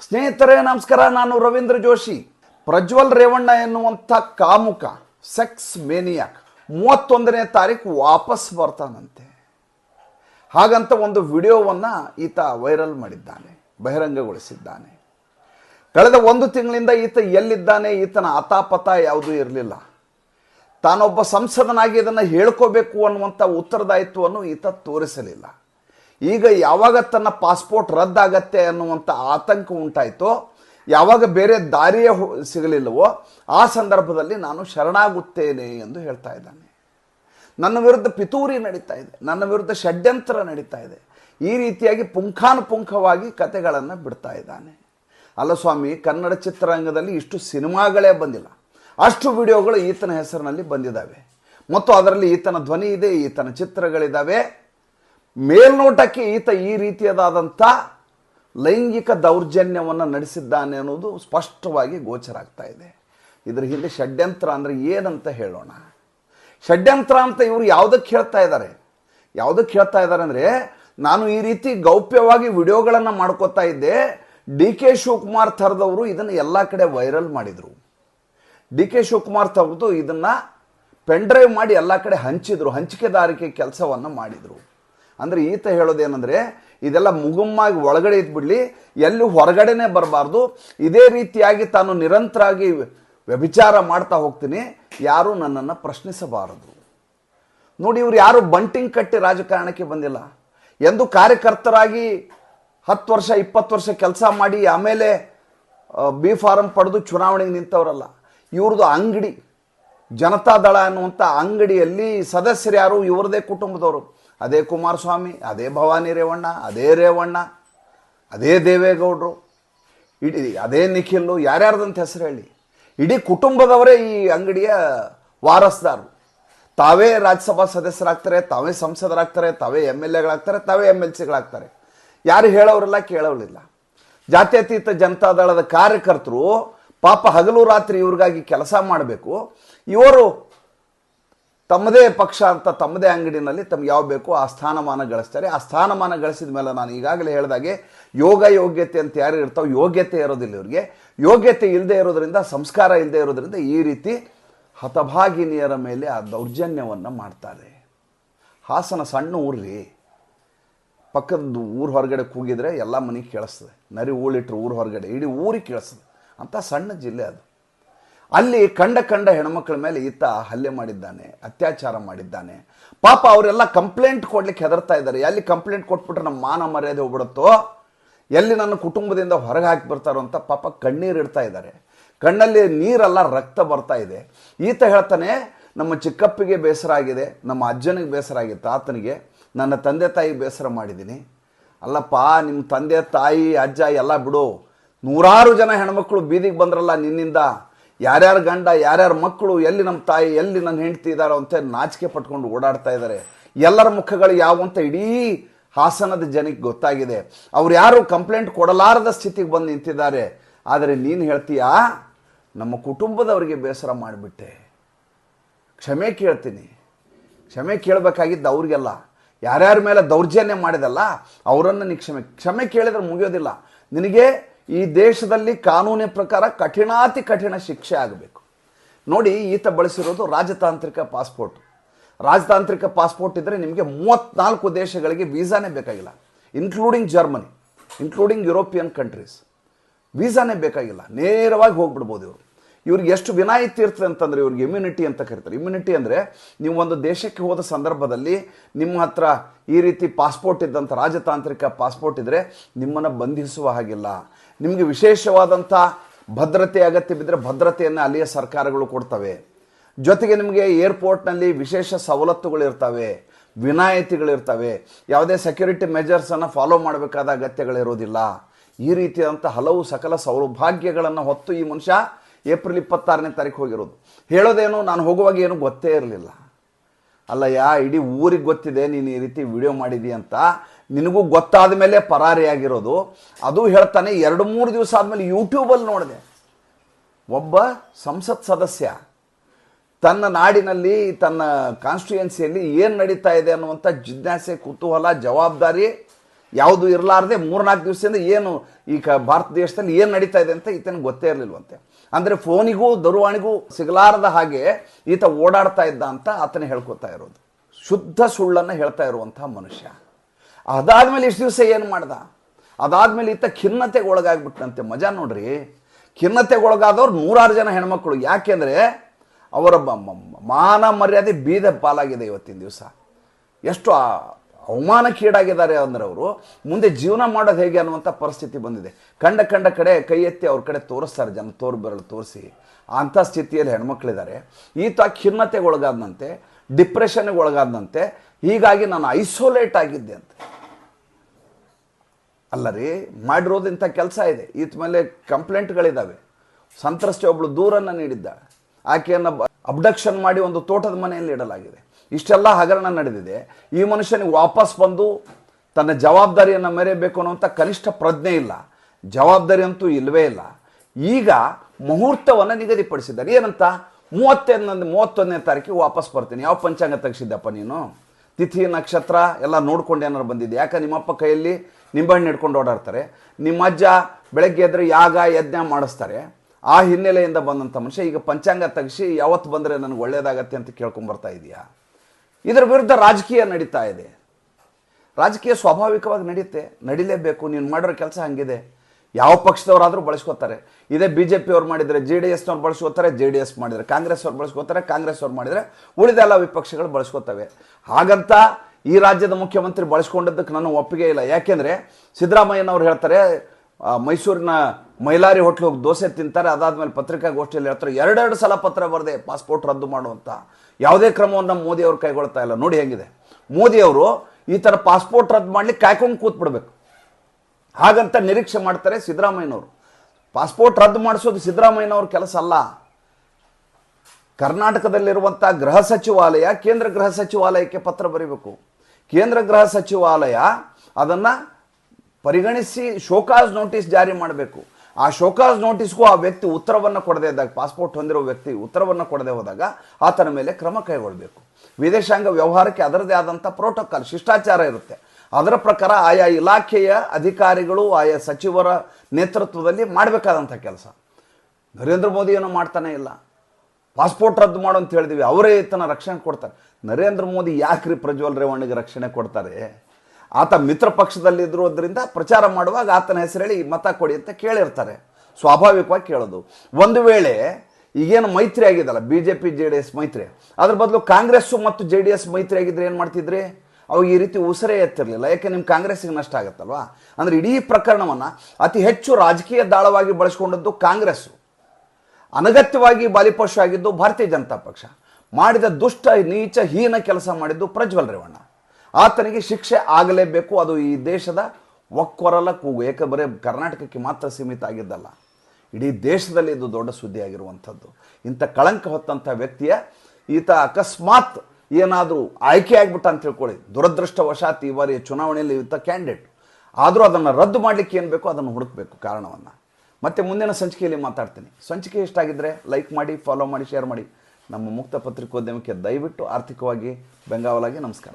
ಸ್ನೇಹಿತರೇ, ನಮಸ್ಕಾರ. ನಾನು ರವೀಂದ್ರ ಜೋಶಿ. ಪ್ರಜ್ವಲ್ ರೇವಣ್ಣ ಎನ್ನುವಂಥ ಕಾಮುಕ, ಸೆಕ್ಸ್ ಮೇನಿಯಾಕ್ ಮೂವತ್ತೊಂದನೇ ತಾರೀಕು ವಾಪಸ್ ಬರ್ತಾನಂತೆ. ಹಾಗಂತ ಒಂದು ವಿಡಿಯೋವನ್ನು ಈತ ವೈರಲ್ ಮಾಡಿದ್ದಾನೆ, ಬಹಿರಂಗಗೊಳಿಸಿದ್ದಾನೆ. ಕಳೆದ ಒಂದು ತಿಂಗಳಿಂದ ಈತ ಎಲ್ಲಿದ್ದಾನೆ, ಈತನ ಅತಾಪತ ಯಾವುದೂ ಇರಲಿಲ್ಲ. ತಾನೊಬ್ಬ ಸಂಸದನಾಗಿ ಇದನ್ನು ಹೇಳ್ಕೋಬೇಕು ಅನ್ನುವಂಥ ಉತ್ತರದಾಯಿತ್ವವನ್ನು ಈತ ತೋರಿಸಲಿಲ್ಲ. ಈಗ ಯಾವಾಗ ತನ್ನ ಪಾಸ್ಪೋರ್ಟ್ ರದ್ದಾಗತ್ತೆ ಅನ್ನುವಂಥ ಆತಂಕ ಉಂಟಾಯಿತೋ, ಯಾವಾಗ ಬೇರೆ ದಾರಿಯೇ ಸಿಗಲಿಲ್ಲವೋ, ಆ ಸಂದರ್ಭದಲ್ಲಿ ನಾನು ಶರಣಾಗುತ್ತೇನೆ ಎಂದು ಹೇಳ್ತಾ ಇದ್ದಾನೆ. ನನ್ನ ವಿರುದ್ಧ ಪಿತೂರಿ ನಡೀತಾ ಇದೆ. ನನ್ನ ವಿರುದ್ಧ ಷಡ್ಯಂತ್ರ ನಡೀತಾ ಇದೆ. ಈ ರೀತಿಯಾಗಿ ಪುಂಖಾನುಪುಂಖವಾಗಿ ಕತೆಗಳನ್ನು ಬಿಡ್ತಾ ಇದ್ದಾನೆ. ಅಲ್ಲ ಸ್ವಾಮಿ, ಕನ್ನಡ ಚಿತ್ರರಂಗದಲ್ಲಿ ಇಷ್ಟು ಸಿನಿಮಾಗಳೇ ಬಂದಿಲ್ಲ. ಅಷ್ಟು ವಿಡಿಯೋಗಳು ಈತನ ಹೆಸರಿನಲ್ಲಿ ಬಂದಿದ್ದಾವೆ. ಮತ್ತು ಅದರಲ್ಲಿ ಈತನ ಧ್ವನಿ ಇದೆ, ಈತನ ಚಿತ್ರಗಳಿದ್ದಾವೆ. ಮೇಲ್ನೋಟಕ್ಕೆ ಈತ ಈ ರೀತಿಯದಾದಂಥ ಲೈಂಗಿಕ ದೌರ್ಜನ್ಯವನ್ನು ನಡೆಸಿದ್ದಾನೆ ಅನ್ನೋದು ಸ್ಪಷ್ಟವಾಗಿ ಗೋಚರ ಆಗ್ತಾ ಇದೆ. ಇದರ ಹಿಂದೆ ಷಡ್ಯಂತ್ರ ಅಂದರೆ ಏನಂತ ಹೇಳೋಣ. ಷಡ್ಯಂತ್ರ ಅಂತ ಇವರು ಯಾವುದಕ್ಕೆ ಹೇಳ್ತಾ ಇದ್ದಾರೆ ಯಾವುದಕ್ಕೆ ಹೇಳ್ತಾ ಇದ್ದಾರೆ ಅಂದರೆ, ನಾನು ಈ ರೀತಿ ಗೌಪ್ಯವಾಗಿ ವಿಡಿಯೋಗಳನ್ನು ಮಾಡ್ಕೋತಾ ಇದ್ದೆ, ಡಿ ಕೆ ಶಿವಕುಮಾರ್ ಥರದವರು ಇದನ್ನು ಎಲ್ಲ ಕಡೆ ವೈರಲ್ ಮಾಡಿದರು. ಡಿ ಕೆ ಶಿವಕುಮಾರ್ ಥರದ್ದು ಇದನ್ನು ಪೆನ್ಡ್ರೈವ್ ಮಾಡಿ ಎಲ್ಲ ಕಡೆ ಹಂಚಿದರು, ಹಂಚಿಕೆದಾರಿಕೆ ಕೆಲಸವನ್ನು ಮಾಡಿದರು. ಅಂದರೆ ಈತ ಹೇಳೋದೇನೆಂದರೆ, ಇದೆಲ್ಲ ಮುಗುಮ್ಮಾಗಿ ಒಳಗಡೆ ಇದ್ಬಿಡ್ಲಿ, ಎಲ್ಲೂ ಹೊರಗಡೆನೆ ಬರಬಾರ್ದು. ಇದೇ ರೀತಿಯಾಗಿ ತಾನು ನಿರಂತರವಾಗಿ ವ್ಯಭಿಚಾರ ಮಾಡ್ತಾ ಹೋಗ್ತೀನಿ, ಯಾರೂ ನನ್ನನ್ನು ಪ್ರಶ್ನಿಸಬಾರದು. ನೋಡಿ, ಇವರು ಯಾರು ಬಂಟಿಂಗ್ ಕಟ್ಟಿ ರಾಜಕಾರಣಕ್ಕೆ ಬಂದಿಲ್ಲ. ಎಂದು ಕಾರ್ಯಕರ್ತರಾಗಿ ಹತ್ತು ವರ್ಷ, ಇಪ್ಪತ್ತು ವರ್ಷ ಕೆಲಸ ಮಾಡಿ, ಆಮೇಲೆ ಬಿ ಫಾರಂ ಪಡೆದು ಚುನಾವಣೆಗೆ ನಿಂತವರಲ್ಲ. ಇವ್ರದ್ದು ಅಂಗಡಿ ಜನತಾದಳ ಅನ್ನುವಂಥ ಅಂಗಡಿಯಲ್ಲಿ ಸದಸ್ಯರು ಯಾರು, ಇವರದೇ ಕುಟುಂಬದವರು. ಅದೇ ಕುಮಾರಸ್ವಾಮಿ, ಅದೇ ಭವಾನಿ ರೇವಣ್ಣ, ಅದೇ ರೇವಣ್ಣ, ಅದೇ ದೇವೇಗೌಡರು. ಇಡೀ, ಅದೇ ನಿಖಿಲ್ಲು, ಯಾರ್ಯಾರ್ದಂತ ಹೆಸರು ಹೇಳಿ. ಇಡೀ ಕುಟುಂಬದವರೇ ಈ ಅಂಗಡಿಯ ವಾರಸ್ದಾರರು. ತಾವೇ ರಾಜ್ಯಸಭಾ ಸದಸ್ಯರಾಗ್ತಾರೆ, ತಾವೇ ಸಂಸದರಾಗ್ತಾರೆ, ತಾವೇ ಎಂ ಎಲ್ ಎಗಳಾಗ್ತಾರೆ ತಾವೇ ಎಂ ಎಲ್ ಸಿಗಳಾಗ್ತಾರೆ ಯಾರು ಹೇಳೋರಿಲ್ಲ ಕೇಳೋರಿಲ್ಲ ಜಾತ್ಯತೀತ ಜನತಾದಳದ ಕಾರ್ಯಕರ್ತರು ಪಾಪ ಹಗಲು ರಾತ್ರಿ ಇವ್ರಿಗಾಗಿ ಕೆಲಸ ಮಾಡಬೇಕು. ಇವರು ತಮ್ಮದೇ ಪಕ್ಷ ಅಂತ ತಮ್ಮದೇ ಅಂಗಡಿನಲ್ಲಿ ತಮ್ಗೆ ಯಾವ ಬೇಕೋ ಆ ಸ್ಥಾನಮಾನ ಗಳಿಸ್ತಾರೆ. ಆ ಸ್ಥಾನಮಾನ ಗಳಿಸಿದ ಮೇಲೆ ನಾನು ಈಗಾಗಲೇ ಹೇಳಿದಾಗೆ ಯೋಗ ಯೋಗ್ಯತೆ ಅಂತ ಯಾರು ಇರ್ತಾವೆ ಯೋಗ್ಯತೆ ಇರೋದಿಲ್ಲ ಇವ್ರಿಗೆ. ಯೋಗ್ಯತೆ ಇಲ್ಲದೆ ಇರೋದ್ರಿಂದ, ಸಂಸ್ಕಾರ ಇಲ್ಲದೆ ಇರೋದ್ರಿಂದ ಈ ರೀತಿ ಹತಭಾಗಿನಿಯರ ಮೇಲೆ ಆ ದೌರ್ಜನ್ಯವನ್ನು ಮಾಡ್ತಾರೆ. ಹಾಸನ ಸಣ್ಣ ಊರ್ರಿ ಪಕ್ಕದ ಊರು ಹೊರಗಡೆ ಕೂಗಿದ್ರೆ ಎಲ್ಲ ಮನೆಗೆ ಕೇಳಿಸ್ತದೆ. ನರಿ ಊಳಿಟ್ರು ಊರು ಹೊರಗಡೆ, ಇಡೀ ಊರಿಗೆ ಕೇಳಿಸ್ತದೆ. ಅಂತ ಸಣ್ಣ ಜಿಲ್ಲೆ ಅದು. ಅಲ್ಲಿ ಕಂಡ ಕಂಡ ಹೆಣ್ಮಕ್ಳ ಮೇಲೆ ಈತ ಹಲ್ಲೆ ಮಾಡಿದ್ದಾನೆ, ಅತ್ಯಾಚಾರ ಮಾಡಿದ್ದಾನೆ. ಪಾಪ ಅವರೆಲ್ಲ ಕಂಪ್ಲೇಂಟ್ ಕೊಡ್ಲಿಕ್ಕೆ ಹೆದರ್ತಾ ಇದ್ದಾರೆ. ಎಲ್ಲಿ ಕಂಪ್ಲೇಂಟ್ ಕೊಟ್ಬಿಟ್ರೆ ನಮ್ಮ ಮಾನ ಮರ್ಯಾದೆ ಹೋಗ್ಬಿಡುತ್ತೋ? ಎಲ್ಲಿ ನನ್ನ ಕುಟುಂಬದಿಂದ ಹೊರಗೆ ಹಾಕಿ ಬರ್ತಾರೋ ಅಂತ ಪಾಪ ಕಣ್ಣೀರು ಇಡ್ತಾ ಇದ್ದಾರೆ. ಕಣ್ಣಲ್ಲಿ ನೀರೆಲ್ಲ ರಕ್ತ ಬರ್ತಾ ಇದೆ. ಈತ ಹೇಳ್ತಾನೆ, ನಮ್ಮ ಚಿಕ್ಕಪ್ಪಿಗೆ ಬೇಸರ ಆಗಿದೆ, ನಮ್ಮ ಅಜ್ಜನಿಗೆ ಬೇಸರ ಆಗಿದೆ, ತಾತನಿಗೆ, ನನ್ನ ತಂದೆ ತಾಯಿ ಬೇಸರ ಮಾಡಿದ್ದೀನಿ. ಅಲ್ಲಪ್ಪ ನಿಮ್ಮ ತಂದೆ ತಾಯಿ, ಅಜ್ಜ ಎಲ್ಲ ಬಿಡು. ನೂರಾರು ಜನ ಹೆಣ್ಮಕ್ಳು ಬೀದಿಗೆ ಬಂದ್ರಲ್ಲ ನಿನ್ನಿಂದ. ಯಾರ್ಯಾರ ಗಂಡ, ಯಾರ್ಯಾರ ಮಕ್ಕಳು, ಎಲ್ಲಿ ನಮ್ಮ ತಾಯಿ, ಎಲ್ಲಿ ನನ್ನ ಹೆಂಡತಿ ಇದ್ದಾರೋ ಅಂತ ನಾಚಿಕೆ ಪಟ್ಕೊಂಡು ಓಡಾಡ್ತಾ ಇದ್ದಾರೆ ಎಲ್ಲರ ಮುಖಗಳು ಯಾವ ಅಂತ ಇಡೀ ಹಾಸನದ ಜನಕ್ಕೆ ಗೊತ್ತಾಗಿದೆ. ಅವ್ರು ಯಾರು ಕಂಪ್ಲೇಂಟ್ ಕೊಡಲಾರದ ಸ್ಥಿತಿಗೆ ಬಂದು ನಿಂತಿದ್ದಾರೆ. ಆದರೆ ನೀನು ಹೇಳ್ತೀಯಾ, ನಮ್ಮ ಕುಟುಂಬದವರಿಗೆ ಬೇಸರ ಮಾಡಿಬಿಟ್ಟೆ. ಕ್ಷಮೆ ಕೇಳ್ತೀನಿ. ಕ್ಷಮೆ ಕೇಳಬೇಕಾಗಿದ್ದು ಅವ್ರಿಗೆಲ್ಲ. ಯಾರ್ಯಾರ ಮೇಲೆ ದೌರ್ಜನ್ಯ ಮಾಡಿದಲ್ಲ, ಅವರನ್ನು ನೀ ಕ್ಷಮೆ ಕ್ಷಮೆ ಕೇಳಿದ್ರೆ ಮುಗಿಯೋದಿಲ್ಲ. ನಿನಗೆ ಈ ದೇಶದಲ್ಲಿ ಕಾನೂನಿನ ಪ್ರಕಾರ ಕಠಿಣಾತಿ ಕಠಿಣ ಶಿಕ್ಷೆ ಆಗಬೇಕು. ನೋಡಿ, ಈತ ಬಳಸಿರೋದು ರಾಜತಾಂತ್ರಿಕ ಪಾಸ್ಪೋರ್ಟ್. ರಾಜತಾಂತ್ರಿಕ ಪಾಸ್ಪೋರ್ಟ್ ಇದ್ದರೆ ನಿಮಗೆ ಮೂವತ್ತ್ನಾಲ್ಕು ದೇಶಗಳಿಗೆ ವೀಸಾನೇ ಬೇಕಾಗಿಲ್ಲ. Including Germany including European countries ವೀಸಾನೇ ಬೇಕಾಗಿಲ್ಲ. ನೇರವಾಗಿ ಹೋಗ್ಬಿಡ್ಬೋದು ಇವರು. ಇವ್ರಿಗೆ ಎಷ್ಟು ವಿನಾಯಿತಿ ಇರ್ತದೆ ಅಂತಂದರೆ ಇವ್ರಿಗೆ ಇಮ್ಯುನಿಟಿ ಅಂತ ಕರೀತಾರೆ. ಇಮ್ಯುನಿಟಿ ಅಂದರೆ ನೀವು ಒಂದು ದೇಶಕ್ಕೆ ಹೋದ ಸಂದರ್ಭದಲ್ಲಿ ನಿಮ್ಮ ಹತ್ರ ಈ ರೀತಿ ಪಾಸ್ಪೋರ್ಟ್ ಇದ್ದಂಥ ರಾಜತಾಂತ್ರಿಕ ಪಾಸ್ಪೋರ್ಟ್ ಇದ್ದರೆ ನಿಮ್ಮನ್ನು ಬಂಧಿಸುವ ಹಾಗಿಲ್ಲ. ನಿಮಗೆ ವಿಶೇಷವಾದಂಥ ಭದ್ರತೆ ಅಗತ್ಯ ಬಿದ್ದರೆ ಭದ್ರತೆಯನ್ನು ಅಲ್ಲಿಯ ಸರ್ಕಾರಗಳು ಕೊಡ್ತವೆ. ಜೊತೆಗೆ ನಿಮಗೆ ಏರ್ಪೋರ್ಟ್ನಲ್ಲಿ ವಿಶೇಷ ಸವಲತ್ತುಗಳಿರ್ತವೆ ವಿನಾಯಿತಿಗಳಿರ್ತವೆ ಯಾವುದೇ ಸೆಕ್ಯೂರಿಟಿ ಮೆಜರ್ಸನ್ನು ಫಾಲೋ ಮಾಡಬೇಕಾದ ಅಗತ್ಯಗಳಿರೋದಿಲ್ಲ ಈ ರೀತಿಯಾದಂಥ ಹಲವು ಸಕಲ ಸೌಭಾಗ್ಯಗಳನ್ನು ಹೊತ್ತು ಈ ಮನುಷ್ಯ ಏಪ್ರಿಲ್ ಇಪ್ಪತ್ತಾರನೇ ತಾರೀಕು ಹೋಗಿರೋದು. ಹೇಳೋದೇನು, ನಾನು ಹೋಗುವಾಗ ಏನು ಗೊತ್ತೇ ಇರಲಿಲ್ಲ. ಅಲ್ಲಯ್ಯ, ಇಡೀ ಊರಿಗೆ ಗೊತ್ತಿದೆ, ನೀನು ಈ ರೀತಿ ವಿಡಿಯೋ ಮಾಡಿದಿ ಅಂತ. ನಿನಗೂ ಗೊತ್ತಾದ ಮೇಲೆ ಪರಾರಿಯಾಗಿರೋದು. ಅದು ಹೇಳ್ತಾನೆ, ಎರಡು ಮೂರು ದಿವಸ ಆದಮೇಲೆ ಯೂಟ್ಯೂಬಲ್ಲಿ ನೋಡಿದೆ. ಒಬ್ಬ ಸಂಸತ್ ಸದಸ್ಯ, ತನ್ನ ನಾಡಿನಲ್ಲಿ, ತನ್ನ ಕಾನ್ಸ್ಟಿಟ್ಯೂಯೆನ್ಸಿಯಲ್ಲಿ ಏನು ನಡೀತಾ ಇದೆ ಅನ್ನುವಂಥ ಜಿಜ್ಞಾಸೆ, ಕುತೂಹಲ, ಜವಾಬ್ದಾರಿ ಯಾವುದು ಇರಲಾರ್ದೆ ಮೂರ್ನಾಲ್ಕು ದಿವಸದಿಂದ ಏನು ಈ ಕ, ಭಾರತ ದೇಶದಲ್ಲಿ ಏನು ನಡೀತಾ ಇದೆ ಅಂತ ಈತನಿಗೆ ಗೊತ್ತೇ ಇರಲಿಲ್ವಂತೆ. ಅಂದರೆ ಫೋನಿಗೂ ದೂರವಾಣಿಗೂ ಸಿಗಲಾರದ ಹಾಗೆ ಈತ ಓಡಾಡ್ತಾ ಇದ್ದ ಅಂತ ಆತನೇ ಹೇಳ್ಕೊತಾ ಇರೋದು. ಶುದ್ಧ ಸುಳ್ಳನ್ನು ಹೇಳ್ತಾ ಇರುವಂತಹ ಮನುಷ್ಯ. ಅದಾದ್ಮೇಲೆ ಇಷ್ಟು ದಿವಸ ಏನು ಮಾಡ್ದ? ಅದಾದ್ಮೇಲೆ ಈತ ಖಿನ್ನತೆಗೆ ಒಳಗಾಗ್ಬಿಟ್ಟಂತೆ ಮಜಾ ನೋಡ್ರಿ. ಖಿನ್ನತೆಗೆ ಒಳಗಾದವ್ರು ನೂರಾರು ಜನ ಹೆಣ್ಮಕ್ಳು. ಯಾಕೆಂದ್ರೆ ಅವರ ಮಾನ ಮರ್ಯಾದೆ ಬೀದ ಪಾಲಾಗಿದೆ ಇವತ್ತಿನ ದಿವಸ. ಎಷ್ಟು ಅವಮಾನಕ್ಕೀಡಾಗಿದ್ದಾರೆ ಅಂದ್ರೆ ಅವರು ಮುಂದೆ ಜೀವನ ಮಾಡೋದು ಹೇಗೆ ಅನ್ನುವಂಥ ಪರಿಸ್ಥಿತಿ ಬಂದಿದೆ. ಕಂಡ ಕಂಡ ಕಡೆ ಕೈ ಎತ್ತಿ ಅವ್ರ ಕಡೆ ತೋರಿಸ್ತಾರೆ ಜನ, ತೋರು ಬರಲು ತೋರಿಸಿ. ಅಂಥ ಸ್ಥಿತಿಯಲ್ಲಿ ಹೆಣ್ಮಕ್ಳಿದ್ದಾರೆ. ಈತ ಖಿನ್ನತೆಗೆ ಒಳಗಾದಂತೆ ಡಿಪ್ರೆಷನ್ಗೆ ಒಳಗಾದಂತೆ ಹೀಗಾಗಿ ನಾನು ಐಸೋಲೇಟ್ ಆಗಿದ್ದೆ ಅಂತ. ಅಲ್ಲ ರೀ ಮಾಡಿರೋದು ಇಂಥ ಕೆಲಸ ಇದೆ. ಈತ ಮೇಲೆ ಕಂಪ್ಲೇಂಟ್ಗಳಿದ್ದಾವೆ ಸಂತ್ರಸ್ತೆ ಒಬ್ಬಳು ದೂರನ್ನು ನೀಡಿದ್ದ ಆಕೆಯನ್ನು ಅಬ್ಡಕ್ಷನ್ ಮಾಡಿ ಒಂದು ತೋಟದ ಮನೆಯಲ್ಲಿ ಇಡಲಾಗಿದೆ. ಇಷ್ಟೆಲ್ಲ ಹಗರಣ ನಡೆದಿದೆ. ಈ ಮನುಷ್ಯನಿಗೆ ವಾಪಸ್ ಬಂದು ತನ್ನ ಜವಾಬ್ದಾರಿಯನ್ನು ಮೆರೆಯಬೇಕು ಅನ್ನೋಂಥ ಕನಿಷ್ಠ ಪ್ರಜ್ಞೆ ಇಲ್ಲ. ಜವಾಬ್ದಾರಿ ಅಂತೂ ಇಲ್ಲವೇ ಇಲ್ಲ. ಈಗ ಮುಹೂರ್ತವನ್ನು ನಿಗದಿಪಡಿಸಿದ್ದಾರೆ. ಏನಂತ? ಮೂವತ್ತೊಂದನೇ ಮೂವತ್ತೊಂದನೇ ತಾರೀಕಿಗೆ ವಾಪಸ್ ಬರ್ತೀನಿ. ಯಾವ ಪಂಚಾಂಗ ತೆಗೆಸಿದ್ದಪ್ಪ ನೀನು? ತಿಥಿ, ನಕ್ಷತ್ರ ಎಲ್ಲ ನೋಡ್ಕೊಂಡು ಏನಾರು ಬಂದಿದೆ ಯಾಕೆ ನಿಮ್ಮಪ್ಪ ಕೈಯಲ್ಲಿ ನಿಂಬೆಹಣ್ಣು ಹಿಡ್ಕೊಂಡು ಓಡಾಡ್ತಾರೆ? ನಿಮ್ಮ ಅಜ್ಜ ಬೆಳಗ್ಗೆ ಎದ್ರೆ ಯಾಗ, ಯಜ್ಞ ಮಾಡಿಸ್ತಾರೆ. ಆ ಹಿನ್ನೆಲೆಯಿಂದ ಬಂದಂಥ ಮನುಷ್ಯ ಈಗ ಪಂಚಾಂಗ ತೆಗೆಸಿ ಯಾವತ್ತು ಬಂದರೆ ನನಗೆ ಒಳ್ಳೆಯದಾಗತ್ತೆ ಅಂತ ಕೇಳ್ಕೊಂಬರ್ತಾ ಇದೆಯಾ? ಇದರ ವಿರುದ್ಧ ರಾಜಕೀಯ ನಡೀತಾ ಇದೆ. ರಾಜಕೀಯ ಸ್ವಾಭಾವಿಕವಾಗಿ ನಡೆಯುತ್ತೆ ನಡಿಲೇಬೇಕು, ನೀನು ಮಾಡಿರೋ ಕೆಲಸ ಹಂಗಿದೆ. ಯಾವ ಪಕ್ಷದವರಾದರೂ ಬಳಸ್ಕೋತಾರೆ. ಇದೇ ಬಿ ಜೆ ಪಿಯವ್ರು ಮಾಡಿದರೆ ಜೆ ಡಿ ಎಸ್ನವ್ರು ಬಳಸ್ಕೋತಾರೆ ಜೆ ಡಿ ಎಸ್ ಮಾಡಿದರೆ ಕಾಂಗ್ರೆಸ್ ಅವ್ರು ಬಳಸ್ಕೋತಾರೆ ಕಾಂಗ್ರೆಸ್ ಅವ್ರು ಮಾಡಿದರೆ ಉಳಿದ ಎಲ್ಲ ವಿಪಕ್ಷಗಳು ಬಳಸ್ಕೋತವೆ. ಹಾಗಂತ ಈ ರಾಜ್ಯದ ಮುಖ್ಯಮಂತ್ರಿ ಬಳಸ್ಕೊಂಡಿದ್ದಕ್ಕೆ ನಾನು ಒಪ್ಪಿಗೆ ಇಲ್ಲ. ಯಾಕೆಂದರೆ ಸಿದ್ದರಾಮಯ್ಯನವ್ರು ಹೇಳ್ತಾರೆ ಮೈಸೂರಿನ ಮೈಲಾರಿ ಹೋಟ್ಲ್ ಹೋಗಿ ದೋಸೆ ತಿಂತಾರೆ. ಅದಾದಮೇಲೆ ಪತ್ರಿಕಾಗೋಷ್ಠಿಯಲ್ಲಿ ಹೇಳ್ತಾರೆ, ಎರಡೆರಡು ಸಲ ಪತ್ರ ಬರದೆ, ಪಾಸ್ಪೋರ್ಟ್ ರದ್ದು ಮಾಡುವಂಥ ಯಾವುದೇ ಕ್ರಮವನ್ನು ಮೋದಿ ಅವರು ಕೈಗೊಳ್ತಾ ಇಲ್ಲ. ನೋಡಿ ಹೆಂಗಿದೆ. ಮೋದಿ ಅವರು ಈ ಥರ ಪಾಸ್ಪೋರ್ಟ್ ರದ್ದು ಮಾಡ್ಲಿಕ್ಕೆ ಕಾಯ್ಕೊಂಡು ಕೂತ್ಬಿಡ್ಬೇಕು. ಹಾಗಂತ ನಿರೀಕ್ಷೆ ಮಾಡ್ತಾರೆ ಸಿದ್ದರಾಮಯ್ಯನವರು. ಪಾಸ್ಪೋರ್ಟ್ ರದ್ದು ಮಾಡಿಸೋದು ಸಿದ್ದರಾಮಯ್ಯನವ್ರ ಕೆಲಸ ಅಲ್ಲ. ಕರ್ನಾಟಕದಲ್ಲಿರುವಂಥ ಗೃಹ ಸಚಿವಾಲಯ ಕೇಂದ್ರ ಗೃಹ ಸಚಿವಾಲಯಕ್ಕೆ ಪತ್ರ ಬರೀಬೇಕು. ಕೇಂದ್ರ ಗೃಹ ಸಚಿವಾಲಯ ಅದನ್ನು ಪರಿಗಣಿಸಿ ಶೋಕಾಸ್ ನೋಟಿಸ್ ಜಾರಿ ಮಾಡಬೇಕು. ಆ ಶೋಕಾಸ್ ನೋಟಿಸ್ಗೂ ಆ ವ್ಯಕ್ತಿ ಉತ್ತರವನ್ನು ಕೊಡದೇ ಇದ್ದಾಗ, ಪಾಸ್ಪೋರ್ಟ್ ಹೊಂದಿರೋ ವ್ಯಕ್ತಿ ಉತ್ತರವನ್ನು ಕೊಡದೆ ಹೋದಾಗ ಆತನ ಮೇಲೆ ಕ್ರಮ ಕೈಗೊಳ್ಳಬೇಕು. ವಿದೇಶಾಂಗ ವ್ಯವಹಾರಕ್ಕೆ ಅದರದೇ ಆದಂಥ ಪ್ರೋಟೋಕಾಲ್, ಶಿಷ್ಟಾಚಾರ ಇರುತ್ತೆ. ಅದರ ಪ್ರಕಾರ ಆಯಾ ಇಲಾಖೆಯ ಅಧಿಕಾರಿಗಳು, ಆಯಾ ಸಚಿವರ ನೇತೃತ್ವದಲ್ಲಿ ಮಾಡಬೇಕಾದಂಥ ಕೆಲಸ. ನರೇಂದ್ರ ಮೋದಿ ಏನೋ ಮಾಡ್ತಾನೆ ಇಲ್ಲ. ಪಾಸ್ಪೋರ್ಟ್ ರದ್ದು ಮಾಡು ಅಂತ ಹೇಳಿದ್ವಿ, ಅವರೇ ಇತನ ರಕ್ಷಣೆ ಕೊಡ್ತಾರೆ. ನರೇಂದ್ರ ಮೋದಿ ಯಾಕ್ರಿ ಪ್ರಜ್ವಲ್ ರೇವಣ್ಣಿಗೆ ರಕ್ಷಣೆ ಕೊಡ್ತಾರೆ? ಆತ ಮಿತ್ರ ಪಕ್ಷದಲ್ಲಿದ್ದಿರೋದ್ರಿಂದ ಪ್ರಚಾರ ಮಾಡುವಾಗ ಆತನ ಹೆಸರೇಳಿ ಮತ ಕೊಡಿ ಅಂತ ಕೇಳಿರ್ತಾರೆ. ಸ್ವಾಭಾವಿಕವಾಗಿ ಕೇಳೋದು. ಒಂದು ವೇಳೆ ಈಗೇನು ಮೈತ್ರಿ ಆಗಿದಲ್ಲ B J P J D S ಮೈತ್ರಿ, ಅದ್ರ ಬದಲು ಕಾಂಗ್ರೆಸ್ಸು ಮತ್ತು ಜೆ ಡಿ ಎಸ್ ಮೈತ್ರಿ ಆಗಿದ್ರೆ ಏನು ಮಾಡ್ತಿದ್ರಿ? ಅವಾಗ ಈ ರೀತಿ ಉಸಿರೇ ಎತ್ತಿರಲಿಲ್ಲ. ಯಾಕೆ ನಿಮ್ಮ ಕಾಂಗ್ರೆಸ್ಸಿಗೆ ನಷ್ಟ ಆಗುತ್ತಲ್ವಾ? ಅಂದರೆ ಇಡೀ ಪ್ರಕರಣವನ್ನು ಅತಿ ಹೆಚ್ಚು ರಾಜಕೀಯ ದಾಳವಾಗಿ ಬಳಸ್ಕೊಂಡದ್ದು ಕಾಂಗ್ರೆಸ್ಸು. ಅನಗತ್ಯವಾಗಿ ಬಾಲಿಪಶು ಆಗಿದ್ದು ಭಾರತೀಯ ಜನತಾ ಪಕ್ಷ. ಮಾಡಿದ ದುಷ್ಟ, ನೀಚ, ಹೀನ ಕೆಲಸ ಮಾಡಿದ್ದು ಪ್ರಜ್ವಲ್ ರೇವಣ್ಣ. ಆತನಿಗೆ ಶಿಕ್ಷೆ ಆಗಲೇಬೇಕು. ಅದು ಈ ದೇಶದ ಒಕ್ಕೊರಲ ಕೂಗು. ಏಕೆ ಬರೀ ಕರ್ನಾಟಕಕ್ಕೆ ಮಾತ್ರ ಸೀಮಿತ ಆಗಿದ್ದಲ್ಲ. ಇಡೀ ದೇಶದಲ್ಲಿ ಇದು ದೊಡ್ಡ ಸುದ್ದಿ ಆಗಿರುವಂಥದ್ದು ಇಂಥ ಕಳಂಕ ಹೊತ್ತಂಥ ವ್ಯಕ್ತಿಯ ಈತ ಅಕಸ್ಮಾತ್ ಏನಾದರೂ ಆಯ್ಕೆ ಆಗ್ಬಿಟ್ಟ ಅಂತ ತಿಳ್ಕೊಳ್ಳಿ. ದುರದೃಷ್ಟವಶಾತ್ ಈ ಬಾರಿ ಚುನಾವಣೆಯಲ್ಲಿ ಇವತ್ತ ಕ್ಯಾಂಡಿಡೇಟ್. ಆದರೂ ಅದನ್ನು ರದ್ದು ಮಾಡಲಿಕ್ಕೆ ಏನು ಬೇಕೋ ಅದನ್ನು ಹುಡುಕಬೇಕು ಕಾರಣವನ್ನು. ಮತ್ತೆ ಮುಂದಿನ ಸಂಚಿಕೆಯಲ್ಲಿ ಮಾತಾಡ್ತೀನಿ. ಸಂಚಿಕೆ ಇಷ್ಟಾಗಿದ್ದರೆ ಲೈಕ್ ಮಾಡಿ, ಫಾಲೋ ಮಾಡಿ, ಶೇರ್ ಮಾಡಿ. ನಮ್ಮ ಮುಕ್ತ ಪತ್ರಿಕೋದ್ಯಮಕ್ಕೆ ದಯವಿಟ್ಟು ಆರ್ಥಿಕವಾಗಿ ಬೆಂಗಾವಲಾಗಿ ನಮಸ್ಕಾರ.